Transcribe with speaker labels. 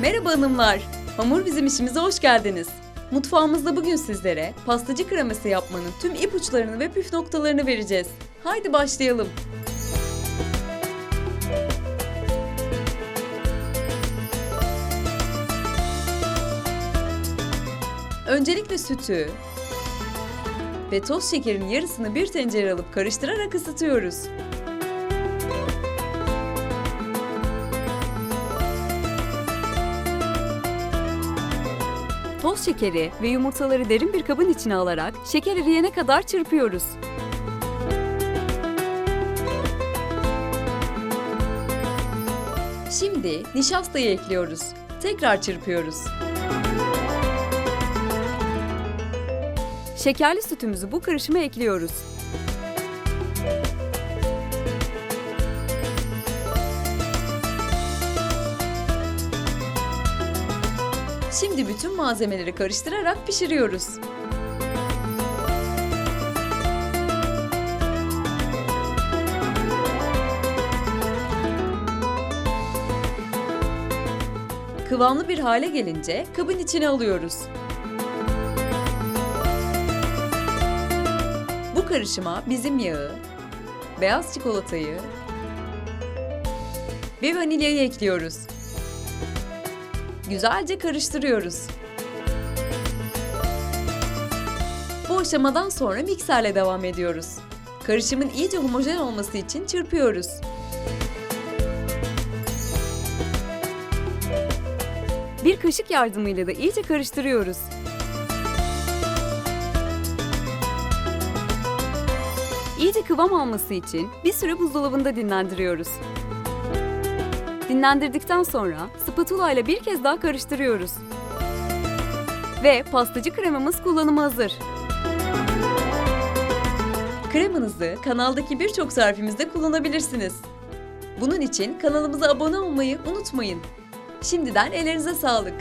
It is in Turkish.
Speaker 1: Merhaba hanımlar. Hamur bizim işimize hoş geldiniz. Mutfağımızda bugün sizlere pastacı kreması yapmanın tüm ipuçlarını ve püf noktalarını vereceğiz. Haydi başlayalım. Öncelikle sütü ve toz şekerin yarısını bir tencere alıp karıştırarak ısıtıyoruz. Toz şekeri ve yumurtaları derin bir kabın içine alarak şeker eriyene kadar çırpıyoruz. Şimdi nişastayı ekliyoruz. Tekrar çırpıyoruz. Şekerli sütümüzü bu karışıma ekliyoruz. Şimdi bütün malzemeleri karıştırarak pişiriyoruz. Kıvamlı bir hale gelince kabın içine alıyoruz. Bu karışıma bizim yağı, beyaz çikolatayı ve vanilyayı ekliyoruz. Güzelce karıştırıyoruz. Bu aşamadan sonra mikserle devam ediyoruz. Karışımın iyice homojen olması için çırpıyoruz. Bir kaşık yardımıyla da iyice karıştırıyoruz. İyice kıvam alması için bir süre buzdolabında dinlendiriyoruz. Dinlendirdikten sonra spatula ile bir kez daha karıştırıyoruz. Ve pastacı kremamız kullanıma hazır. Kremanızı kanaldaki birçok tarifimizde kullanabilirsiniz. Bunun için kanalımıza abone olmayı unutmayın. Şimdiden ellerinize sağlık.